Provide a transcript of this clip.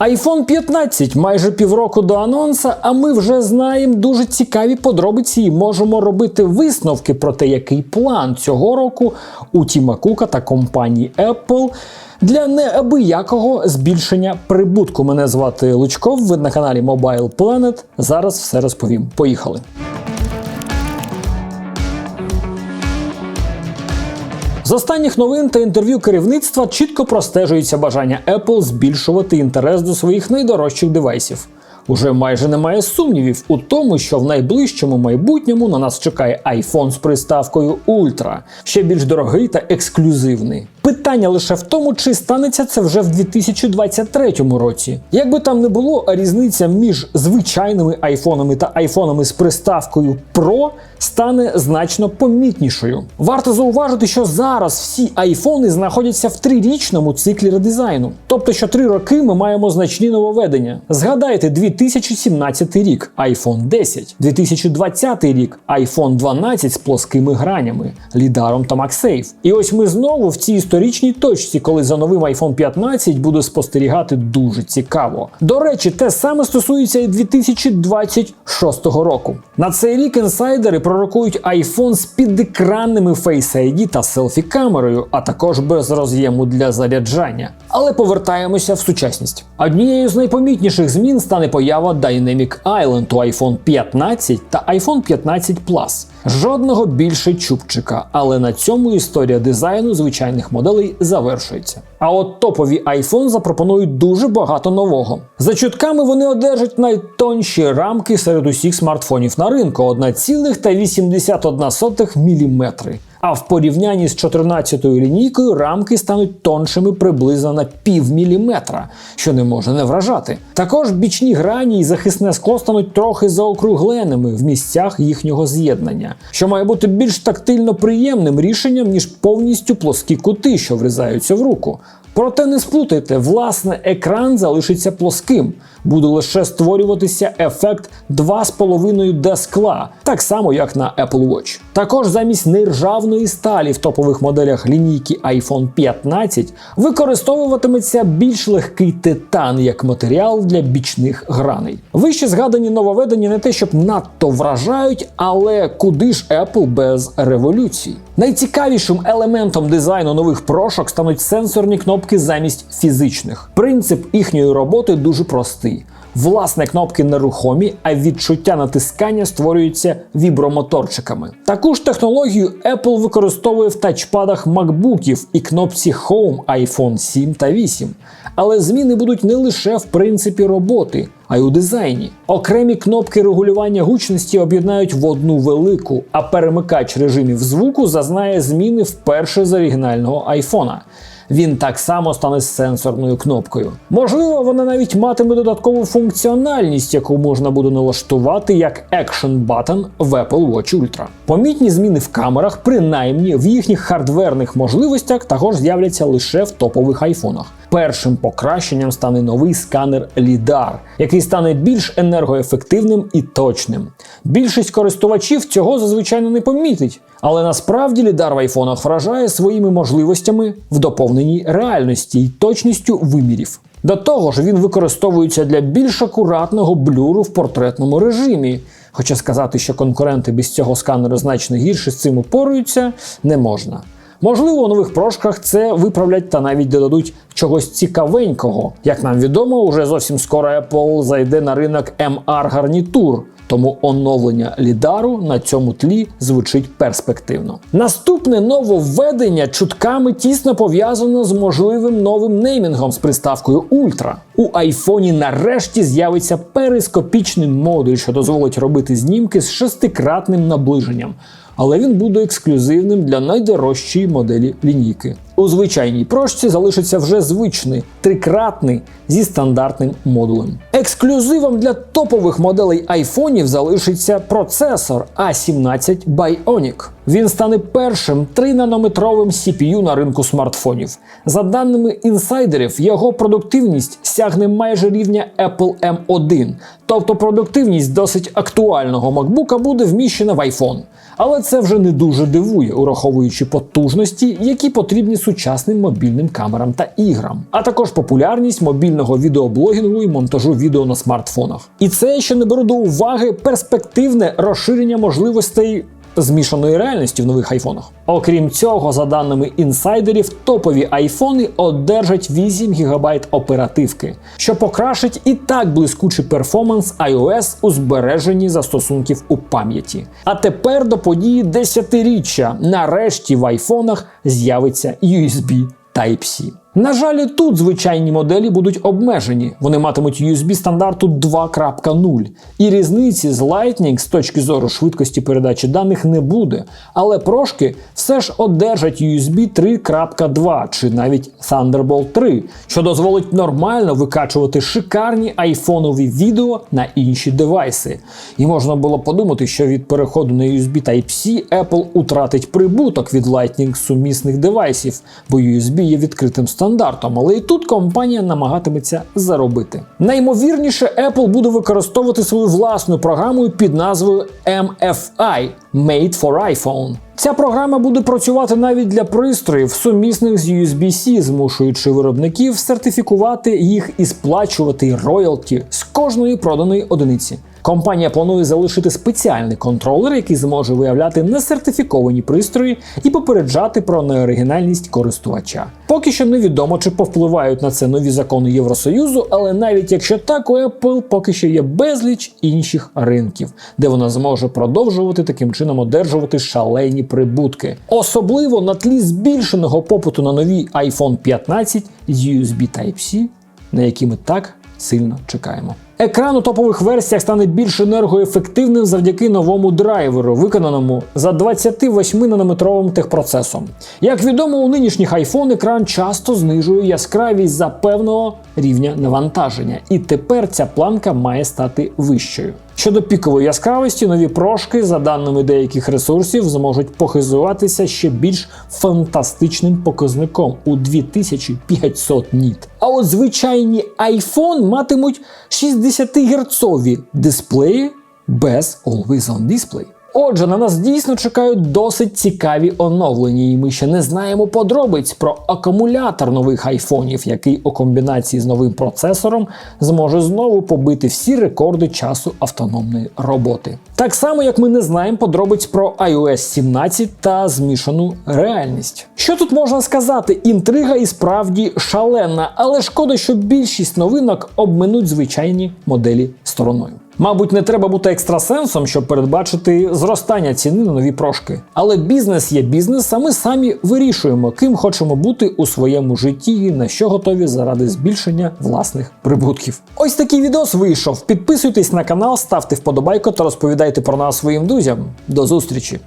iPhone 15 майже півроку до анонса, а ми вже знаємо дуже цікаві подробиці і можемо робити висновки про те, який план цього року у Тіма Кука та компанії Apple для неабиякого збільшення прибутку. Мене звати Лучков. Ви на каналі Mobile Planet. Зараз все розповім. Поїхали. З останніх новин та інтерв'ю керівництва чітко простежується бажання Apple збільшувати інтерес до своїх найдорожчих девайсів. Уже майже немає сумнівів у тому, що в найближчому майбутньому на нас чекає iPhone з приставкою Ultra, ще більш дорогий та ексклюзивний. Питання лише в тому, чи станеться це вже в 2023 році. Як би там не було, різниця між звичайними айфонами та айфонами з приставкою Pro стане значно помітнішою. Варто зауважити, що зараз всі айфони знаходяться в трирічному циклі редизайну. Тобто, що три роки ми маємо значні нововведення. Згадайте 2017 рік iPhone 10, 2020 рік iPhone 12 з плоскими гранями, лідаром та MagSafe. І ось ми знову в цій історичній точці, коли за новим iPhone 15 буде спостерігати дуже цікаво. До речі, те саме стосується і 2026 року. На цей рік інсайдери пророкують iPhone з підекранними Face ID та селфі-камерою, а також без роз'єму для заряджання. Але повертаємося в сучасність. Однією з найпомітніших змін стане поява Dynamic Island у iPhone 15 та iPhone 15 Plus. Жодного більше чубчика, але на цьому історія дизайну звичайних моделей завершується. А от топові iPhone запропонують дуже багато нового. За чутками вони одержать найтонші рамки серед усіх смартфонів на ринку 1,81 мм. А в порівнянні з 14-ю лінійкою рамки стануть тоншими приблизно на пів міліметра, що не може не вражати. Також бічні грані і захисне скло стануть трохи заокругленими в місцях їхнього з'єднання, що має бути більш тактильно приємним рішенням, ніж повністю плоскі кути, що врізаються в руку. Проте не сплутайте, власне, екран залишиться плоским, буде лише створюватися ефект 2,5D скла, так само як на Apple Watch. Також замість нержавної сталі в топових моделях лінійки iPhone 15 використовуватиметься більш легкий титан як матеріал для бічних граней. Вище згадані нововведення не те, щоб надто вражають, але куди ж Apple без революцій? Найцікавішим елементом дизайну нових прошок стануть сенсорні кнопки замість фізичних. Принцип їхньої роботи дуже простий. Власне, кнопки нерухомі, а відчуття натискання створюються вібромоторчиками. Таку ж технологію Apple використовує в тачпадах MacBookів і кнопці Home iPhone 7 та 8. Але зміни будуть не лише в принципі роботи, а й у дизайні. Окремі кнопки регулювання гучності об'єднають в одну велику, а перемикач режимів звуку зазнає зміни вперше з оригінального айфона він так само стане сенсорною кнопкою. Можливо, вона навіть матиме додаткову функціональність, яку можна буде налаштувати як Action Button в Apple Watch Ultra. Помітні зміни в камерах, принаймні в їхніх хардверних можливостях, також з'являться лише в топових айфонах. Першим покращенням стане новий сканер LiDAR, який стане більш енергоефективним і точним. Більшість користувачів цього зазвичай не помітить, але насправді LiDAR в айфонах вражає своїми можливостями в доповненій реальності і точністю вимірів. До того ж, він використовується для більш акуратного блюру в портретному режимі. Хоча сказати, що конкуренти без цього сканеру значно гірше з цим упоруються, не можна. Можливо, у нових прошках це виправлять та навіть додадуть чогось цікавенького. Як нам відомо, уже зовсім скоро Apple зайде на ринок MR гарнітур. Тому оновлення лідару на цьому тлі звучить перспективно. Наступне нововведення чутками тісно пов'язано з можливим новим неймінгом з приставкою Ультра. У айфоні нарешті з'явиться перископічний модуль, що дозволить робити знімки з шестикратним наближенням але він буде ексклюзивним для найдорожчої моделі лінійки. У звичайній прошці залишиться вже звичний трикратний зі стандартним модулем. Ексклюзивом для топових моделей айфонів залишиться процесор A17 Bionic. Він стане першим 3-нанометровим CPU на ринку смартфонів. За даними інсайдерів, його продуктивність сягне майже рівня Apple M1, тобто продуктивність досить актуального MacBook буде вміщена в iPhone. Але це вже не дуже дивує, ураховуючи потужності, які потрібні сучасним мобільним камерам та іграм, а також популярність мобільного відеоблогінгу і монтажу відео на смартфонах. І це ще не беру до уваги перспективне розширення можливостей змішаної реальності в нових айфонах. Окрім цього, за даними інсайдерів, топові айфони одержать 8 ГБ оперативки, що покращить і так блискучий перформанс iOS у збереженні застосунків у пам'яті. А тепер до події десятиріччя. Нарешті в айфонах з'явиться USB Type-C. На жаль, тут звичайні моделі будуть обмежені. Вони матимуть USB стандарту 2.0. І різниці з Lightning з точки зору швидкості передачі даних не буде. Але прошки все ж одержать USB 3.2 чи навіть Thunderbolt 3, що дозволить нормально викачувати шикарні айфонові відео на інші девайси. І можна було подумати, що від переходу на USB Type-C Apple утратить прибуток від Lightning сумісних девайсів, бо USB є відкритим стандартом, але і тут компанія намагатиметься заробити. Наймовірніше, Apple буде використовувати свою власну програму під назвою MFI Made for iPhone. Ця програма буде працювати навіть для пристроїв, сумісних з USB-C, змушуючи виробників сертифікувати їх і сплачувати роялті з кожної проданої одиниці. Компанія планує залишити спеціальний контролер, який зможе виявляти несертифіковані пристрої і попереджати про неоригінальність користувача. Поки що невідомо, чи повпливають на це нові закони Євросоюзу, але навіть якщо так, у Apple поки що є безліч інших ринків, де вона зможе продовжувати таким чином одержувати шалені прибутки, особливо на тлі збільшеного попиту на нові iPhone 15 з USB Type-C, на які ми так сильно чекаємо. Екран у топових версіях стане більш енергоефективним завдяки новому драйверу, виконаному за 28-нанометровим техпроцесом. Як відомо, у нинішніх iPhone екран часто знижує яскравість за певного рівня навантаження, і тепер ця планка має стати вищою. Щодо пікової яскравості, нові прошки, за даними деяких ресурсів, зможуть похизуватися ще більш фантастичним показником у 2500 ніт. А от звичайні iPhone матимуть 60 герцові дисплеї без Always On Display. Отже, на нас дійсно чекають досить цікаві оновлення, і ми ще не знаємо подробиць про акумулятор нових айфонів, який у комбінації з новим процесором зможе знову побити всі рекорди часу автономної роботи. Так само, як ми не знаємо подробиць про iOS 17 та змішану реальність. Що тут можна сказати? Інтрига і справді шалена, але шкода, що більшість новинок обминуть звичайні моделі стороною. Мабуть, не треба бути екстрасенсом, щоб передбачити зростання ціни на нові прошки. Але бізнес є бізнес, а ми самі вирішуємо, ким хочемо бути у своєму житті і на що готові заради збільшення власних прибутків. Ось такий відос вийшов. Підписуйтесь на канал, ставте вподобайку та розповідайте про нас своїм друзям. До зустрічі!